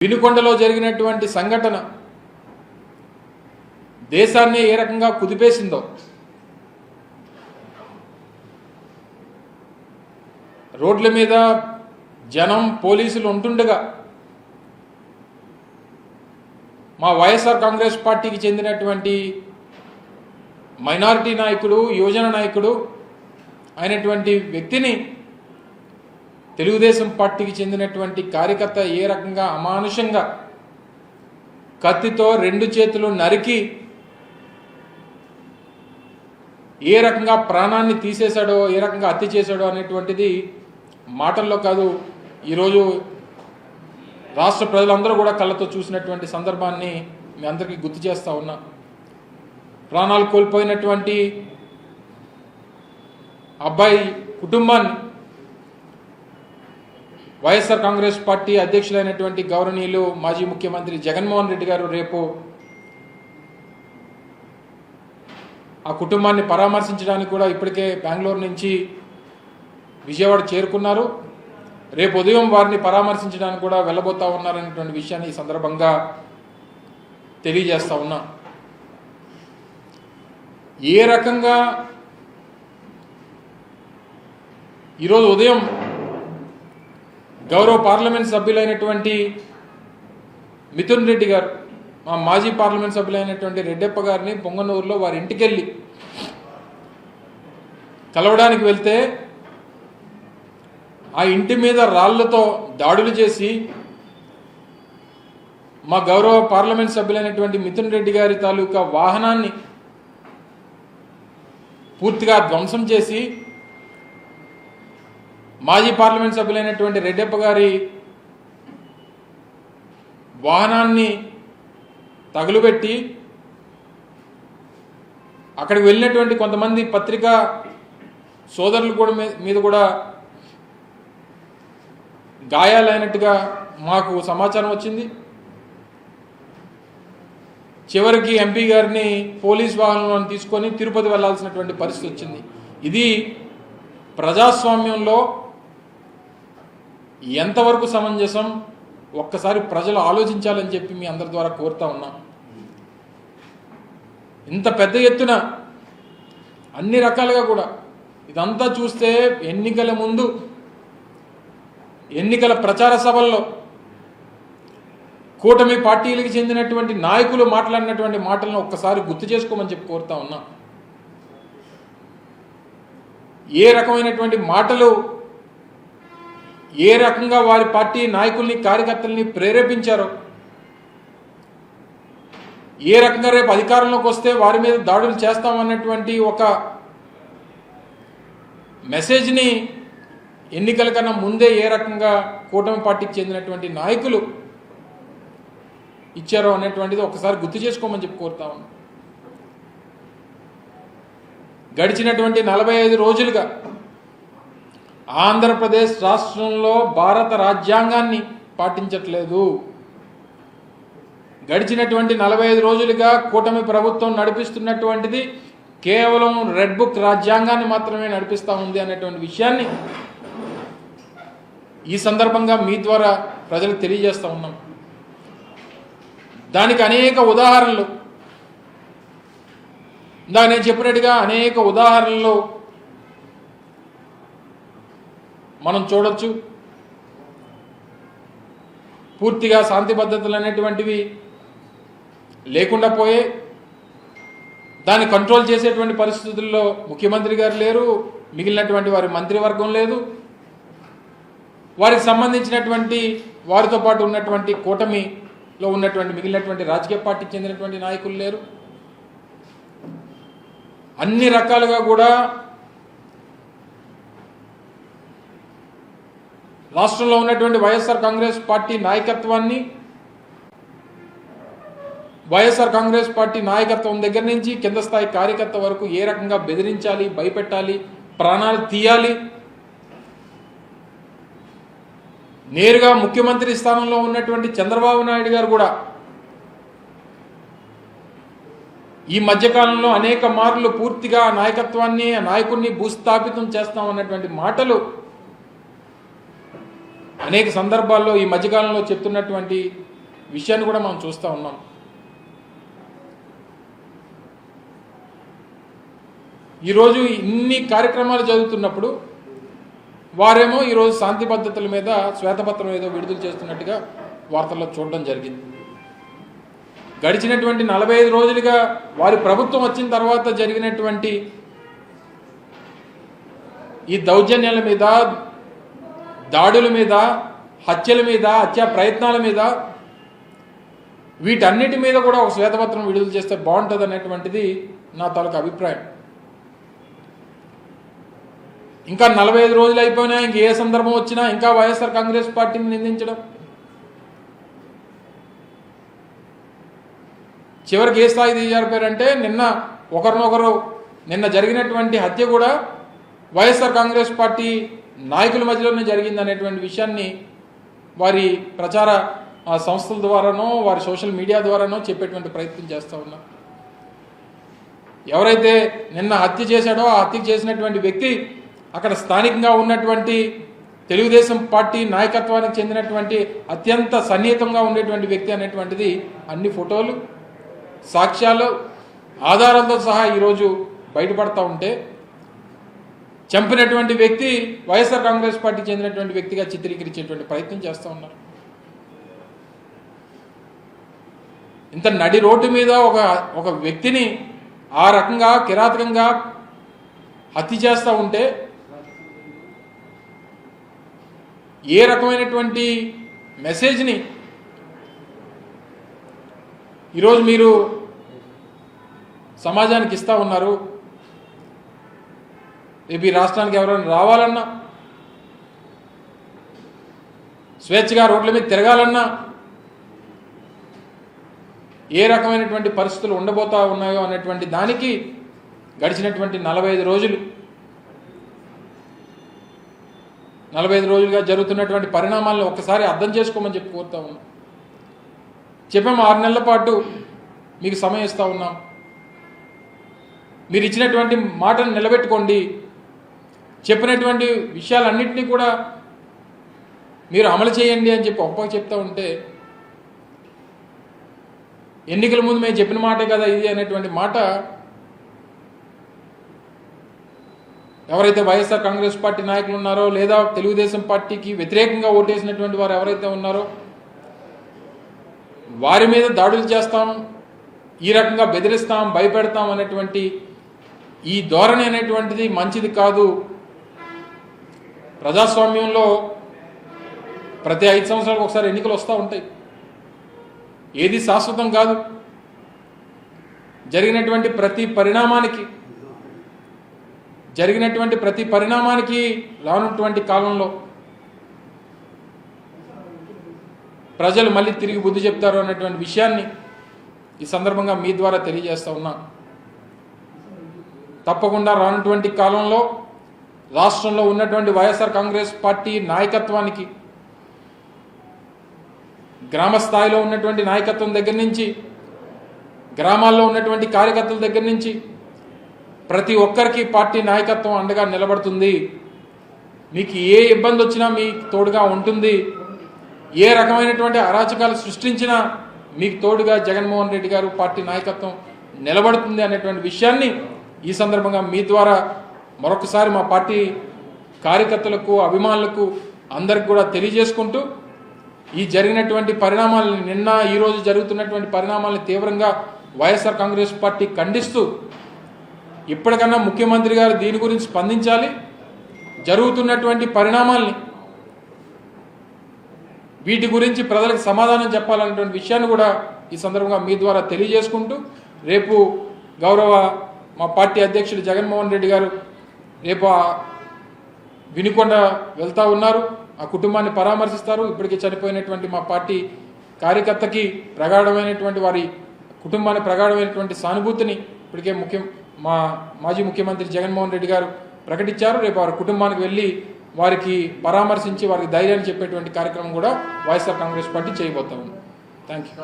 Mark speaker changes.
Speaker 1: వినుకొండలో జరిగినటువంటి సంఘటన దేశాన్ని ఏ రకంగా కుదిపేసిందో రోడ్ల మీద జనం పోలీసులు ఉంటుండగా మా వైఎస్ఆర్ కాంగ్రెస్ పార్టీకి చెందినటువంటి మైనారిటీ నాయకుడు యువజన నాయకుడు అయినటువంటి వ్యక్తిని తెలుగుదేశం పార్టీకి చెందినటువంటి కార్యకర్త ఏ రకంగా అమానుషంగా కత్తితో రెండు చేతులు నరికి ఏ రకంగా ప్రాణాన్ని తీసేశాడో ఏ రకంగా హత్య చేశాడో అనేటువంటిది మాటల్లో కాదు. ఈరోజు రాష్ట్ర ప్రజలందరూ కూడా కళ్ళతో చూసినటువంటి సందర్భాన్ని మీ అందరికీ గుర్తు చేస్తూ ఉన్నా. ప్రాణాలు కోల్పోయినటువంటి అబ్బాయి కుటుంబాన్ని వైఎస్ఆర్ కాంగ్రెస్ పార్టీ అధ్యక్షులైనటువంటి గౌరవనీయులు మాజీ ముఖ్యమంత్రి జగన్మోహన్ రెడ్డి గారు రేపు ఆ కుటుంబాన్ని పరామర్శించడానికి కూడా ఇప్పటికే బెంగళూరు నుంచి విజయవాడ చేరుకున్నారు. రేపు ఉదయం వారిని పరామర్శించడానికి కూడా వెళ్ళబోతా ఉన్నారనేటువంటి విషయాన్ని ఈ సందర్భంగా తెలియజేస్తా ఉన్నా. ఏ రకంగా ఈరోజు ఉదయం గౌరవ పార్లమెంట్ సభ్యులైనటువంటి మిథున్ రెడ్డి గారు మా మాజీ పార్లమెంట్ సభ్యులైనటువంటి రెడ్డప్ప గారిని పొంగనూరులో వారి ఇంటికి వెళ్ళి కలవడానికి వెళ్తే ఆ ఇంటి మీద రాళ్ళతో దాడులు చేసి మా గౌరవ పార్లమెంట్ సభ్యులైనటువంటి మిథున్ రెడ్డి గారి తాలూకా వాహనాన్ని పూర్తిగా ధ్వంసం చేసి మాజీ పార్లమెంట్ సభ్యులైనటువంటి రెడ్డప్ప గారి వాహనాన్ని తగులుబెట్టి అక్కడికి వెళ్ళినటువంటి కొంతమంది పత్రికా సోదరులు కూడా మీ- మీద కూడా గాయాలైనట్టుగా మాకు సమాచారం వచ్చింది. చివరికి ఎంపీ గారిని పోలీస్ వాహనంలో తీసుకొని తిరుపతి వెళ్ళాల్సినటువంటి పరిస్థితి వచ్చింది. ఇది ప్రజాస్వామ్యంలో ఎంతవరకు సమంజసం? ఒక్కసారి ప్రజలు ఆలోచించాలని చెప్పి మీ అందరి ద్వారా కోరుతా ఉన్నా. ఇంత పెద్ద ఎత్తున అన్ని రకాలుగా కూడా ఇదంతా చూస్తే ఎన్నికల ముందు ఎన్నికల ప్రచార సభల్లో కూటమి పార్టీలకు చెందినటువంటి నాయకులు మాట్లాడినటువంటి మాటలను ఒక్కసారి గుర్తు చేసుకోమని చెప్పి కోరుతా ఉన్నా. ఏ రకమైనటువంటి మాటలు ఏ రకంగా వారి పార్టీ నాయకుల్ని కార్యకర్తల్ని ప్రేరేపించారో ఏ రకంగా రేపు అధికారంలోకి వస్తే వారి మీద దాడులు చేస్తామన్నటువంటి ఒక మెసేజ్ని ఎన్నికల కన్నా ముందే ఏ రకంగా కూటమి పార్టీకి చెందినటువంటి నాయకులు ఇచ్చారో అనేటువంటిది ఒకసారి గుర్తు చేసుకోమని చెప్పి కోరుతా ఉన్నాం గడిచినటువంటి నలభై ఐదు రోజులుగా ఆంధ్రప్రదేశ్ రాష్ట్రంలో భారత రాజ్యాంగాన్ని పాటించట్లేదు. గడిచినటువంటి నలభై ఐదు రోజులుగా కూటమి ప్రభుత్వం నడిపిస్తున్నటువంటిది కేవలం రెడ్ బుక్ రాజ్యాంగాన్ని మాత్రమే నడిపిస్తూ ఉంది అనేటువంటి విషయాన్ని ఈ సందర్భంగా మీ ద్వారా ప్రజలకు తెలియజేస్తూ ఉన్నాం. దానికి అనేక ఉదాహరణలు. ఇందాక నేను చెప్పినట్టుగా అనేక ఉదాహరణలు మనం చూడొచ్చు. పూర్తిగా శాంతి భద్రతలు అనేటువంటివి లేకుండా పోయే దాన్ని కంట్రోల్ చేసేటువంటి పరిస్థితుల్లో ముఖ్యమంత్రి గారు లేరు మిగిలినటువంటి వారి మంత్రివర్గం లేదు. వారికి సంబంధించినటువంటి వారితో పాటు ఉన్నటువంటి కూటమిలో ఉన్నటువంటి మిగిలినటువంటి రాజకీయ పార్టీకి చెందినటువంటి నాయకులు లేరు. అన్ని రకాలుగా కూడా రాష్ట్రంలో ఉన్నటువంటి వైఎస్ఆర్ కాంగ్రెస్ పార్టీ నాయకత్వాన్ని వైఎస్ఆర్ కాంగ్రెస్ పార్టీ నాయకత్వం దగ్గర నుంచి కింద స్థాయి కార్యకర్త వరకు ఏ రకంగా బెదిరించాలి భయపెట్టాలి ప్రాణాలు తీయాలి నేరుగా ముఖ్యమంత్రి స్థానంలో ఉన్నటువంటి చంద్రబాబు నాయుడు గారు కూడా ఈ మధ్యకాలంలో అనేక మార్లు పూర్తిగా నాయకత్వాన్ని ఆ నాయకుడిని భూస్థాపితం చేస్తామన్నటువంటి మాటలు అనేక సందర్భాల్లో ఈ మధ్యకాలంలో చెప్తున్నటువంటి విషయాన్ని కూడా మనం చూస్తూ ఉన్నాం. ఈరోజు ఇన్ని కార్యక్రమాలు జరుగుతున్నప్పుడు వారేమో ఈరోజు శాంతి భద్రతల మీద శ్వేతపత్రం ఏదో విడుదల చేస్తున్నట్టుగా వార్తల్లో చూడడం జరిగింది. గడిచినటువంటి నలభై ఐదు రోజులుగా వారి ప్రభుత్వం వచ్చిన తర్వాత జరిగినటువంటి ఈ దౌర్జన్యాల మీద దాడుల మీద హత్యల మీద హత్యా ప్రయత్నాల మీద వీటన్నిటి మీద కూడా ఒక శ్వేతపత్రం విడుదల చేస్తే బాగుంటుంది అనేటువంటిది నా తాలూకు అభిప్రాయం. ఇంకా నలభై ఐదు రోజులు అయిపోయినా ఇంక ఏ సందర్భం వచ్చినా ఇంకా వైఎస్ఆర్ కాంగ్రెస్ పార్టీని నిందించడం. చివరికి ఏ స్థాయి దిగజారిపోయారంటే నిన్న ఒకరినొకరు నిన్న జరిగినటువంటి హత్య కూడా వైఎస్ఆర్ కాంగ్రెస్ పార్టీ నాయకుల మధ్యలోనే జరిగింది అనేటువంటి విషయాన్ని వారి ప్రచార సంస్థల ద్వారానో వారి సోషల్ మీడియా ద్వారానో చెప్పేటువంటి ప్రయత్నం చేస్తూ ఉన్నారు ఎవరైతే నిన్న హత్య చేశాడో ఆ హత్య చేసినటువంటి వ్యక్తి అక్కడ స్థానికంగా ఉన్నటువంటి తెలుగుదేశం పార్టీ నాయకత్వానికి చెందినటువంటి అత్యంత సన్నిహితంగా ఉండేటువంటి వ్యక్తి అనేటువంటిది అన్ని ఫోటోలు సాక్ష్యాలు ఆధారాలతో సహా ఈరోజు బయటపడతా ఉంటే చంపినటువంటి వ్యక్తి వైఎస్ఆర్ కాంగ్రెస్ పార్టీ చెందినటువంటి వ్యక్తిగా చిత్రీకరించేటువంటి ప్రయత్నం చేస్తూ ఉన్నారు. ఇంత నడి రోడ్డు మీద ఒక ఒక వ్యక్తిని ఆ రకంగా కిరాతకంగా హత్య చేస్తూ ఉంటే ఏ రకమైనటువంటి మెసేజ్ని ఈరోజు మీరు సమాజానికి ఇస్తూ ఉన్నారు? రేపు ఈ రాష్ట్రానికి ఎవరైనా రావాలన్నా స్వేచ్ఛగా రోడ్ల మీద తిరగాలన్నా ఏ రకమైనటువంటి పరిస్థితులు ఉండబోతా ఉన్నాయో అనేటువంటి దానికి గడిచినటువంటి నలభై ఐదు రోజులు నలభై ఐదు రోజులుగా జరుగుతున్నటువంటి పరిణామాలను ఒక్కసారి అర్థం చేసుకోమని చెప్పి కోరుతా ఉన్నాం. చెప్పాము ఆరు నెలల పాటు మీకు సమయం ఇస్తా ఉన్నాం. మీరు ఇచ్చినటువంటి మాటను నిలబెట్టుకోండి. చెప్పినటువంటి విషయాలన్నింటినీ కూడా మీరు అమలు చేయండి అని చెప్పి ఒప్పకు చెప్తా ఉంటే ఎన్నికల ముందు మేము చెప్పిన మాటే కదా ఇది అనేటువంటి మాట ఎవరైతే వైఎస్ఆర్ కాంగ్రెస్ పార్టీ నాయకులు ఉన్నారో లేదా తెలుగుదేశం పార్టీకి వ్యతిరేకంగా ఓటేసినటువంటి వారు ఎవరైతే ఉన్నారో వారి మీద దాడులు చేస్తాం ఈ రకంగా బెదిరిస్తాం భయపెడతాం అనేటువంటి ఈ ధోరణి అనేటువంటిది మంచిది కాదు. ప్రజాస్వామ్యంలో ప్రతి ఐదు సంవత్సరాలకు ఒకసారి ఎన్నికలు వస్తూ ఉంటాయి. ఏది శాశ్వతం కాదు. జరిగినటువంటి ప్రతి పరిణామానికి జరిగినటువంటి ప్రతి పరిణామానికి రానున్నటువంటి కాలంలో ప్రజలు మళ్ళీ తిరిగి బుద్ధి చెప్తారు అన్నటువంటి విషయాన్ని ఈ సందర్భంగా మీ ద్వారా తెలియజేస్తూ ఉన్నా తప్పకుండా రానటువంటి కాలంలో రాష్ట్రంలో ఉన్నటువంటి వైఎస్ఆర్ కాంగ్రెస్ పార్టీ నాయకత్వానికి గ్రామ స్థాయిలో ఉన్నటువంటి నాయకత్వం దగ్గర నుంచి గ్రామాల్లో ఉన్నటువంటి కార్యకర్తల దగ్గర నుంచి ప్రతి ఒక్కరికి పార్టీ నాయకత్వం అండగా నిలబడుతుంది. మీకు ఏ ఇబ్బంది వచ్చినా మీకు తోడుగా ఉంటుంది. ఏ రకమైనటువంటి అరాచకాలు సృష్టించినా మీకు తోడుగా జగన్మోహన్ రెడ్డి గారు పార్టీ నాయకత్వం నిలబడుతుంది అనేటువంటి విషయాన్ని ఈ సందర్భంగా మీ ద్వారా మరొకసారి మా పార్టీ కార్యకర్తలకు అభిమానులకు అందరికి కూడా తెలియజేసుకుంటూ ఈ జరిగినటువంటి పరిణామాలను నిన్న ఈరోజు జరుగుతున్నటువంటి పరిణామాలను తీవ్రంగా వైఎస్ఆర్ కాంగ్రెస్ పార్టీ ఖండిస్తూ ఇప్పటికన్నా ముఖ్యమంత్రి గారు దీని గురించి స్పందించాలి. జరుగుతున్నటువంటి పరిణామాల్ని వీటి గురించి ప్రజలకు సమాధానం చెప్పాలన్నటువంటి విషయాన్ని కూడా ఈ సందర్భంగా మీ ద్వారా తెలియజేసుకుంటూ రేపు గౌరవ మా పార్టీ అధ్యక్షుడు జగన్మోహన్ రెడ్డి గారు రేపు వినుకొండ వెళ్తా ఉన్నారు ఆ కుటుంబాన్ని పరామర్శిస్తారు. ఇప్పటికే చనిపోయినటువంటి మా పార్టీ కార్యకర్తకి ప్రగాఢమైనటువంటి వారి కుటుంబాన్ని ప్రగాఢమైనటువంటి సానుభూతిని ఇప్పటికే ముఖ్యం మా మాజీ ముఖ్యమంత్రి జగన్మోహన్ రెడ్డి గారు ప్రకటించారు. రేపు వారి కుటుంబానికి వెళ్ళి వారికి పరామర్శించి వారికి ధైర్యాన్ని చెప్పేటువంటి కార్యక్రమం కూడా వైఎస్ఆర్ కాంగ్రెస్ పార్టీ చేయబోతా ఉంది థ్యాంక్ యూ